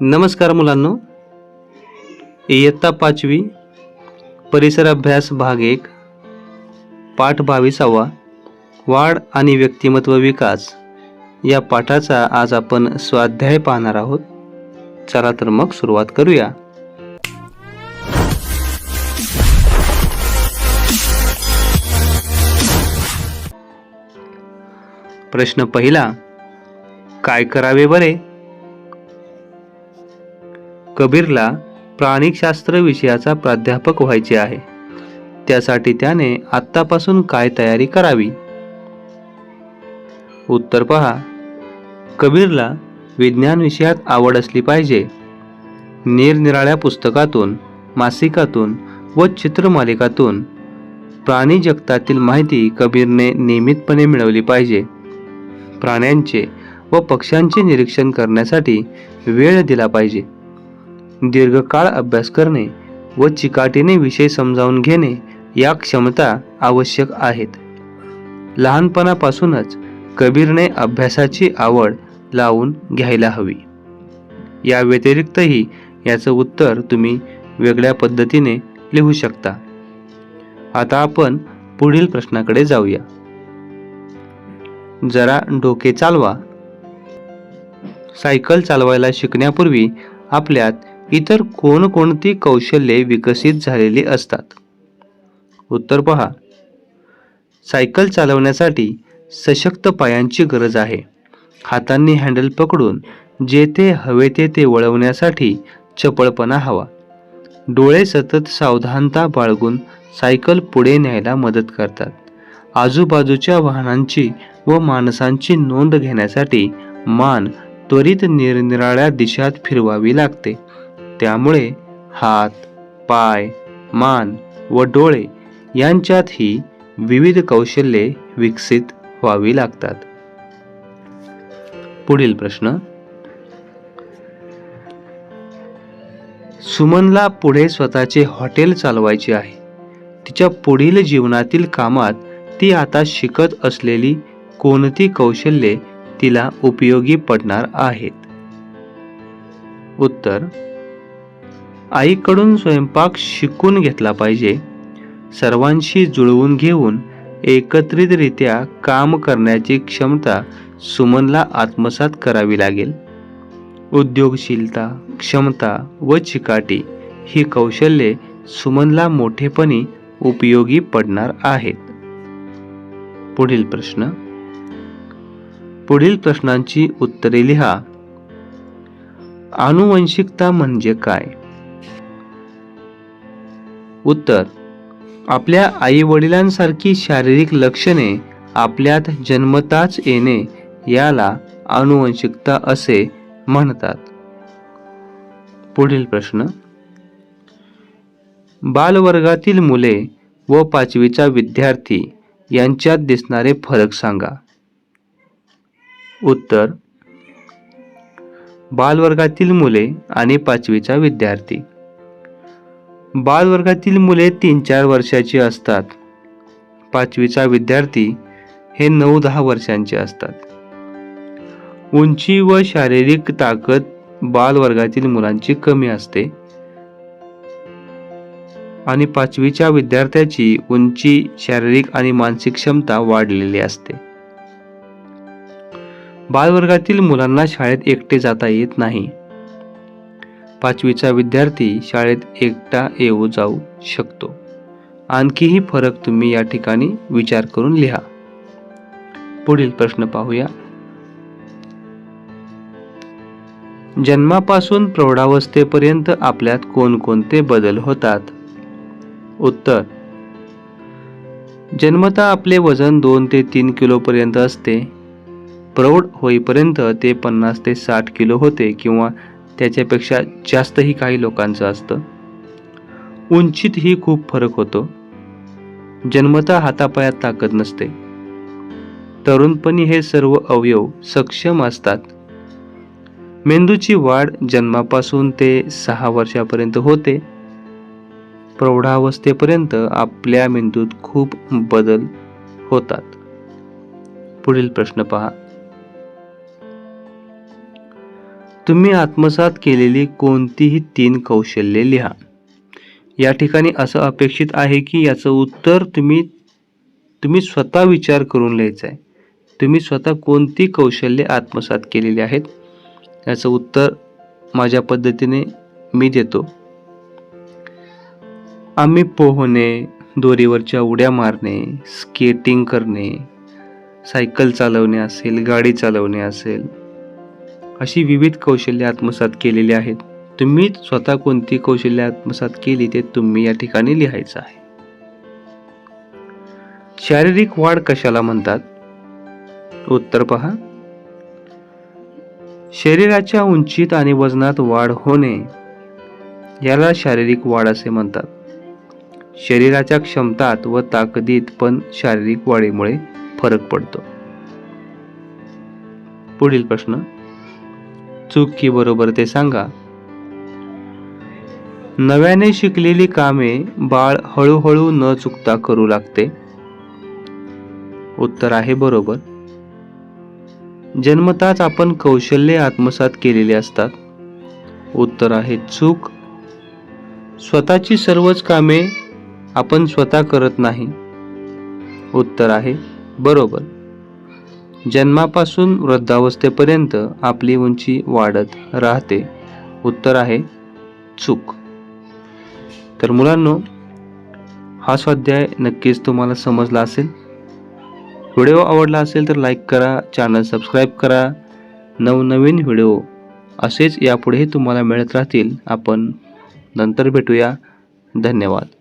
नमस्कार मुलांनो. इयत्ता पाचवी परिसर अभ्यास भाग एक पाठ बावीसावा वाढ आणि व्यक्तिमत्व विकास या पाठाचा आज आपण स्वाध्याय पाहणार आहोत. चला तर मग सुरुवात करूया. प्रश्न पहिला काय करावे बरे? कबीरला प्राणिकशास्त्र विषयाचा प्राध्यापक व्हायचे आहे. त्यासाठी त्याने आत्तापासून काय तयारी करावी? उत्तर पहा. कबीरला विज्ञान विषयात आवड असली पाहिजे. निरनिराळ्या पुस्तकातून मासिकातून व चित्रमालिकातून प्राणी जगतातील माहिती कबीरने नियमितपणे मिळवली पाहिजे. प्राण्यांचे व पक्ष्यांचे निरीक्षण करण्यासाठी वेळ दिला पाहिजे. दीर्घकाळ अभ्यास करणे व चिकाटीने विषय समजावून घेणे या क्षमता आवश्यक आहेत. लहानपणापासूनच कबीरने अभ्यासाची आवड लावून घ्यायला हवी. या व्यतिरिक्तही याचं उत्तर तुम्ही वेगळ्या पद्धतीने लिहू शकता. आता आपण पुढील प्रश्नाकडे जाऊया. जरा डोके चालवा. सायकल चालवायला शिकण्यापूर्वी आपल्यात इतर कोणकोणती कौशल्ये विकसित झालेली असतात? उत्तर पहा. सायकल चालवण्यासाठी सशक्त पायांची गरज आहे. हातांनी हँडल पकडून जेथे हवे तेथे वळवण्यासाठी चपळपणा हवा. डोळे सतत सावधानता बाळगून सायकल पुढे न्यायला मदत करतात. आजूबाजूच्या वाहनांची व माणसांची नोंद घेण्यासाठी मान त्वरित निरनिराळ्या दिशात फिरवावी लागते. त्यामुळे हात पाय मान व डोळे यांच्यातही विविध कौशल्ये विकसित व्हावी लागतात. पुढील प्रश्न. सुमनला पुढे स्वतःचे हॉटेल चालवायचे आहे. तिच्या पुढील जीवनातील कामात ती आता शिकत असलेली कोणती कौशल्ये तिला उपयोगी पडणार आहेत? उत्तर. आईकडून स्वयंपाक शिकून घेतला पाहिजे. सर्वांशी जुळवून घेऊन एकत्रितरित्या काम करण्याची क्षमता सुमनला आत्मसात करावी लागेल. उद्योगशीलता क्षमता व चिकाटी ही कौशल्ये सुमनला मोठेपणी उपयोगी पडणार आहेत. पुढील प्रश्न. पुढील प्रश्नांची उत्तरे लिहा. आनुवंशिकता म्हणजे काय? उत्तर. आपल्या आई वडिलांसारखी शारीरिक लक्षणे आपल्यात जन्मताच येणे याला आनुवंशिकता असे म्हणतात. पुढील प्रश्न. बालवर्गातील मुले व पाचवीचा विद्यार्थी यांच्यात दिसणारे फरक सांगा. उत्तर. बालवर्गातील मुले आणि पाचवीचा विद्यार्थी. बालवर्गातील मुले तीन चार वर्षाची असतात. पाचवीचा विद्यार्थी हे नऊ दहा वर्षांचे असतात. उंची व शारीरिक ताकद बालवर्गातील मुलांची कमी असते. आणि पाचवीच्या विद्यार्थ्याची उंची शारीरिक आणि मानसिक क्षमता वाढलेली असते. बालवर्गातील मुलांना शाळेत एकटे जाता येत नाही. पाचवीचा विद्यार्थी शाळेत एकटा येऊ जाऊ शकतो. आणखीही फरक तुम्ही या ठिकाणी विचार करून लिहा. पुढील प्रश्न पाहूया. जन्मापासून प्रौढावस्थेपर्यंत आपल्यात कोणकोणते बदल होतात? उत्तर. जन्मता आपले वजन दोन ते तीन किलोपर्यंत असते. प्रौढ होईपर्यंत ते पन्नास ते साठ किलो होते किंवा त्याच्यापेक्षा जास्तही काही लोकांचं असतं. उंचीतही खूप फरक होतो. जन्मता हातापायात ताकद नसते. तरुणपणी हे सर्व अवयव सक्षम असतात. मेंदूची वाढ जन्मापासून ते सहा वर्षापर्यंत होते. प्रौढावस्थेपर्यंत आपल्या मेंदूत खूप बदल होतात. पुढील प्रश्न पहा. तुम्ही आत्मसात केलेली कोणतीही तीन कौशल्ये लिहा. या ठिकाणी असं अपेक्षित आहे की याचं उत्तर तुम्ही तुम्ही स्वतः विचार करून लिहायचं आहे तुम्ही स्वतः कोणती कौशल्ये आत्मसात केलेली आहेत? याचं उत्तर माझ्या पद्धतीने मी देतो. आम्ही पोहणे दोरीवरच्या उड्या मारणे स्केटिंग करणे सायकल चालवणे असेल गाडी चालवणे असेल अशी विविध कौशल्ये आत्मसात केलेली आहेत. तुम्ही स्वतः कोणती कौशल्य आत्मसात केली ते तुम्ही या ठिकाणी लिहायचं आहे. शारीरिक वाढ कशाला म्हणतात? उत्तर पहा. शरीराच्या उंचीत आणि वजनात वाढ होणे याला शारीरिक वाढ असे म्हणतात. शरीराच्या क्षमतात व ताकदीत पण शारीरिक वाढीमुळे फरक पडतो. पुढील प्रश्न. चूक की बरोबर ते सांगा. नव्याने शिकलेली कामे बाळ हळूहळू न चुकता करू लागते. उत्तर आहे बरोबर. जन्मताच आपण कौशल्ये आत्मसात केलेली असतात. उत्तर आहे चूक. स्वतःची सर्वच कामे आपण स्वतः करत नाही. उत्तर आहे बरोबर. जन्मापासून वृद्धावस्थेपर्यंत आपली उंची वाढत राहते. उत्तर आहे चूक. तर मुलांनो हा स्वाध्याय नक्कीच तुम्हाला समजला असेल. व्हिडिओ आवडला असेल तर लाईक करा चॅनल सबस्क्राईब करा. नवनवीन व्हिडिओ असेच यापुढेही तुम्हाला मिळत राहतील. आपण नंतर भेटूया. धन्यवाद.